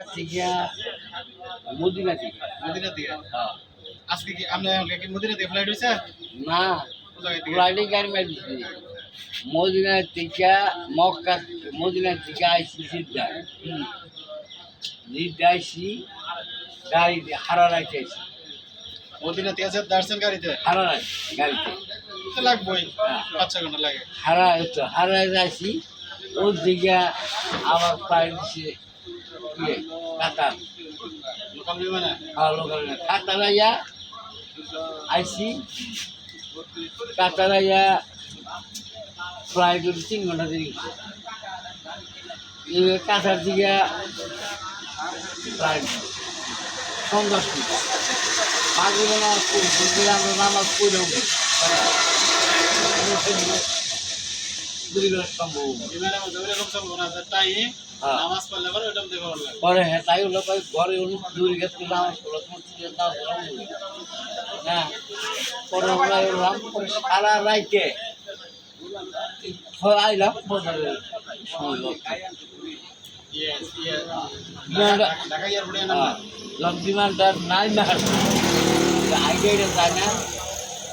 থেকে মদিনা থেকে মদিনা থেকে হ্যাঁ। আজকে কি আপনি কি মদিনা থেকে ফ্লাইট হয়েছে? না। কোন ফ্লাইটে গাড়ি মারিছি মদিনা থেকে মক্কা মদিনা থেকে আইসি সিদ্ধা হুম। সিদ্ধা আইসি গাড়িতে হারা রাখতেছি মদিনা থেকে আছে দার্সেন গাড়িতে? হারা রাখ গাড়িতে লাগবেই। হ্যাঁ। পাঁচ ঘণ্টা লাগে। হারা তো হারা যাইছি ওর দিকে আবার দিছে ইয়ে কাতার লোকাল বিমানে ভালো করে কাতার আইয়া আইসি কাতার আইয়া প্রায় দুই তিন ঘন্টা দেরি এবার কাতার দিকে প্রায় সন্ধ্যা শুরু মাঝে নামাজ পড়ি দুপুরে আমরা নামাজ পড়ে উঠি দুই ঘন্টা সম্ভব হ্যাঁ। পরে হ্যাঁ হলো ঘরে দূরে হ্যাঁ পরে আমরা এলাম পরে সারা রাইতে আইলাম বদলের সময় লোক। বিমানটা- ঢাকা এয়ারপোর্টে নামলাম লক বিমানটা নাই না। আইডিয়া যায় না।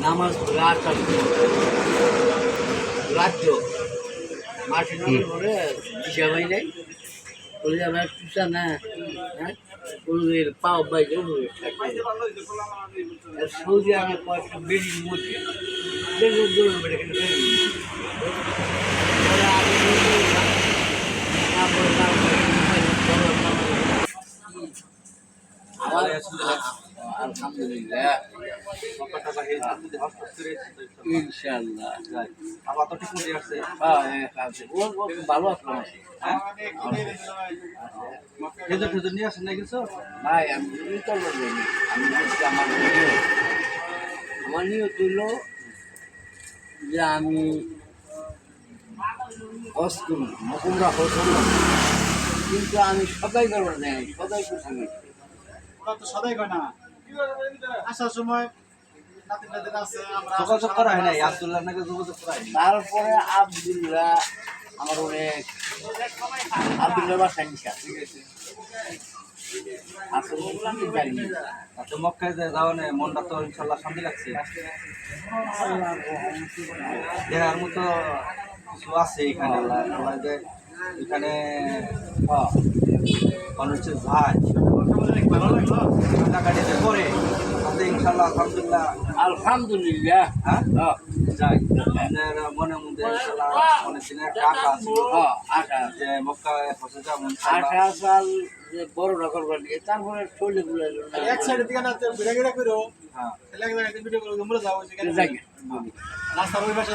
নামাজ আটটা রাজ্য মাঠে নামে পরে দিশা ভাই নাই। বলে আমার টুসা না হ্যাঁ? পাও উঠে সৌদি আরবে কয়েকটা বেরির মধ্যে তারপরে আলহামদুলিল্লাহ। হ্যাঁ হ্যাঁ ভালো আসলাম ভাই আমি আমার আমার নিয়ত হইল যে আমি মুকুমরা কিন্তু আমি সদাই করবার সদাই করছি সদাই কয় না। আসার সময় আছে যোগাযোগ করা হয় নাই আব্দুল্লাহ নাকি যোগাযোগ করা হয়নি? তারপরে আবদুল্লাহ আমার অনেক আবদুল্লাহ বাসা নিশা আসলে বললাম কি জানি না। মক্কায় যে যাওয়া নেই মনটা তো ইনশাল্লাহ শান্তি লাগছে। দেখার মতো কিছু আছে এখানে? হ্যাঁ, করে ইনশাল্লাহ আলহামদুলিল্লাহ। আলহামদুলিল্লাহ। হ্যাঁ? যাই। আপনার মনের মধ্যে ইনশাল্লাহ অনেক দিনের একটা আছে। হ্যাঁ, আশা যে মক্কায় ফসে যাব আশা সাল যে বড় করবার নিয়ে তারপরে চলে গুলো এক সাইডের দিকে না ভিড়া করো। হ্যাঁ। এলাকা জায়গাতে ভিডিও করে তোমরা যাও সেখানে। যাই। রাস্তার ওই পাশে